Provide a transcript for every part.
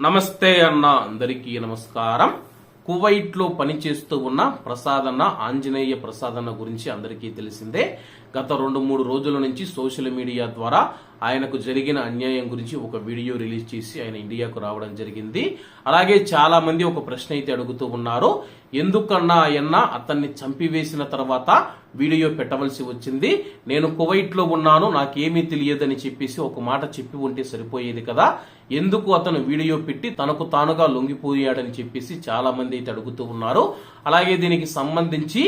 నమస్తే అన్న అందరికీ నమస్కారం. కువైట్లో పనిచేస్తూ ఉన్న ప్రసాదన్న ఆంజనేయ ప్రసాదన్న గురించి అందరికీ తెలిసిందే. గత రెండు మూడు రోజుల నుంచి సోషల్ మీడియా ద్వారా ఆయనకు జరిగిన అన్యాయం గురించి ఒక వీడియో రిలీజ్ చేసి ఆయన ఇండియాకు రావడం జరిగింది. అలాగే చాలా మంది ఒక ప్రశ్న అయితే అడుగుతూ ఉన్నారు. ఎందుకన్నా ఆయన అతన్ని చంపివేసిన తర్వాత వీడియో పెట్టవలసి వచ్చింది. నేను కువైట్లో ఉన్నాను నాకేమీ తెలియదని చెప్పేసి ఒక మాట చెప్పి ఉంటే సరిపోయేది కదా. ఎందుకు అతను వీడియో పెట్టి తనకు తానుగా లొంగిపోయాడని చెప్పేసి చాలా మంది అయితే అడుగుతూ ఉన్నారు. అలాగే దీనికి సంబంధించి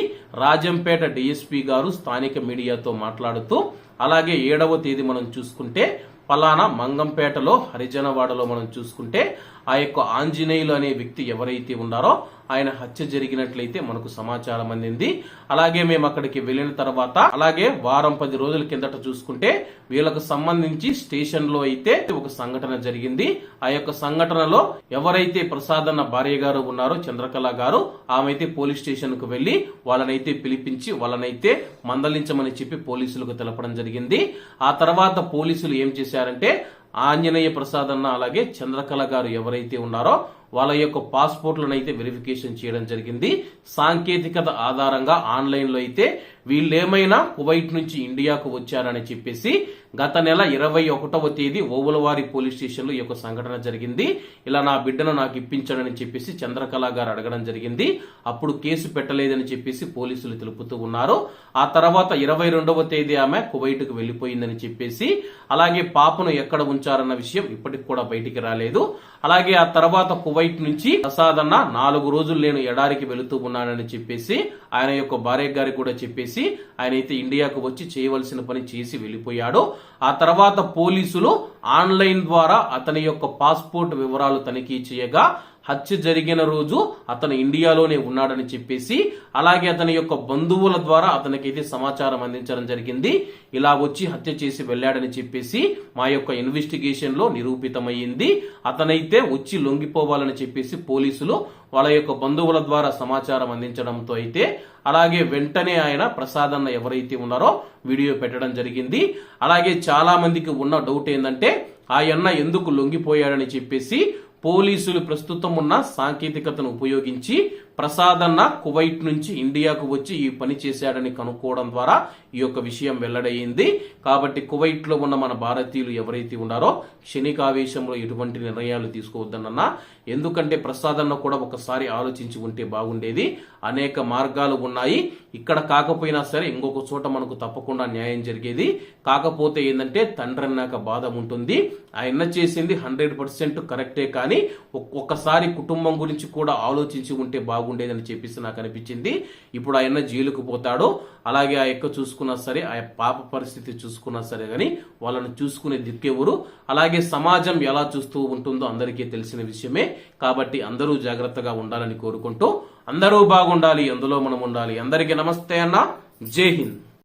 రాజంపేట డిఎస్పీ గారు స్థానిక మీడియాతో మాట్లాడుతూ అలాగే ఏడవ తేదీ మనం చూసుకుంటే పలానా మంగంపేటలో హరిజనవాడలో మనం చూసుకుంటే ఆ యొక్క ఆంజనేయులు అనే వ్యక్తి ఎవరైతే ఉన్నారో ఆయన హత్య జరిగినట్లయితే మనకు సమాచారం అందింది. అలాగే మేము అక్కడికి వెళ్ళిన తర్వాత అలాగే వారం పది రోజుల కిందట చూసుకుంటే వీళ్ళకు సంబంధించి స్టేషన్లో అయితే ఒక సంఘటన జరిగింది. ఆ యొక్క సంఘటనలో ఎవరైతే ప్రసాద్ అన్న భార్య గారు ఉన్నారో చంద్రకళ గారు ఆమె అయితే పోలీస్ స్టేషన్కు వెళ్ళి వాళ్ళనైతే పిలిపించి వాళ్ళనైతే మందలించమని చెప్పి పోలీసులకు తెలపడం జరిగింది. ఆ తర్వాత పోలీసులు ఏం చేశారంటే ఆంజనేయ ప్రసాద్ అన్న అలాగే చంద్రకళ గారు ఎవరైతే ఉన్నారో వాళ్ళ యొక్క పాస్పోర్ట్లను అయితే వెరిఫికేషన్ చేయడం జరిగింది. సాంకేతికత ఆధారంగా ఆన్లైన్లో అయితే వీళ్ళేమైనా కువైట్ నుంచి ఇండియాకు వచ్చారని చెప్పేసి గత నెల ఇరవై ఒకటవ తేదీ ఓవులవారి పోలీస్ స్టేషన్లో ఈ యొక్క సంఘటన జరిగింది. ఇలా నా బిడ్డను నాకు ఇప్పించాడని చెప్పేసి చంద్రకళ గారు అడగడం జరిగింది. అప్పుడు కేసు పెట్టలేదని చెప్పేసి పోలీసులు తెలుపుతూ ఉన్నారు. ఆ తర్వాత ఇరవై రెండవ తేదీ ఆమె కువైట్కు వెళ్ళిపోయిందని చెప్పేసి అలాగే పాపను ఎక్కడ ఉంచారన్న విషయం ఇప్పటికి కూడా బయటికి రాలేదు. అలాగే ఆ తర్వాత కువైట్ నుంచి ప్రసాద్ అన్న నాలుగు రోజులు నేను ఎడారికి వెళుతూ ఉన్నానని చెప్పేసి ఆయన యొక్క భార్య గారికి కూడా చెప్పేసి ఆయన అయితే ఇండియాకు వచ్చి చేయవలసిన పని చేసి వెళ్ళిపోయాడు. ఆ తర్వాత పోలీసులు ఆన్లైన్ ద్వారా అతని యొక్క పాస్పోర్ట్ వివరాలు తనిఖీ చేయగా హత్య జరిగిన రోజు అతను ఇండియాలోనే ఉన్నాడని చెప్పేసి అలాగే అతని యొక్క బంధువుల ద్వారా అతనికైతే సమాచారం అందించడం జరిగింది. ఇలా వచ్చి హత్య చేసి వెళ్ళాడని చెప్పేసి మా యొక్క ఇన్వెస్టిగేషన్లో నిరూపితమైంది అతనైతే వచ్చి లొంగిపోవాలని చెప్పేసి పోలీసులు వాళ్ళ యొక్క బంధువుల ద్వారా సమాచారం అందించడంతో అయితే అలాగే వెంటనే ఆయన ప్రసాద్ అన్న ఎవరైతే ఉన్నారో వీడియో పెట్టడం జరిగింది. అలాగే చాలా మందికి ఉన్న డౌట్ ఏంటంటే ఆయన ఎందుకు లొంగిపోయాడని చెప్పేసి పోలీసులు ప్రస్తుతం ఉన్న సాంకేతికతను ఉపయోగించి ప్రసాదన్న కువైట్ నుంచి ఇండియాకు వచ్చి ఈ పని చేశాడని కనుక్కోవడం ద్వారా ఈ యొక్క విషయం వెల్లడయ్యింది. కాబట్టి కువైట్లో ఉన్న మన భారతీయులు ఎవరైతే ఉన్నారో క్షణికావేశంలో ఎటువంటి నిర్ణయాలు తీసుకోవద్దనన్నా ఎందుకంటే ప్రసాదన్న కూడా ఒకసారి ఆలోచించి ఉంటే బాగుండేది. అనేక మార్గాలు ఉన్నాయి. ఇక్కడ కాకపోయినా సరే ఇంకొక చోట మనకు తప్పకుండా న్యాయం జరిగేది. కాకపోతే ఏంటంటే తండ్రి అన్నాక బాధ ఉంటుంది. ఆయన చేసింది హండ్రెడ్ పర్సెంట్ కరెక్టే కానీ ఒక్కొక్కసారి కుటుంబం గురించి కూడా ఆలోచించి ఉంటే బాగుండేదని చెప్పేసి నాకు అనిపించింది. ఇప్పుడు ఆయన జైలుకు పోతాడు అలాగే ఆ యొక్క చూసుకున్నా సరే ఆ పాప పరిస్థితి చూసుకున్నా సరే కానీ వాళ్ళని చూసుకునే దిక్కెవరు అలాగే సమాజం ఎలా చూస్తూ ఉంటుందో అందరికీ తెలిసిన విషయమే. కాబట్టి అందరూ జాగ్రత్తగా ఉండాలని కోరుకుంటూ అందరూ బాగుండాలి అందులో మనం ఉండాలి. అందరికీ నమస్తే అన్న. జై హింద్.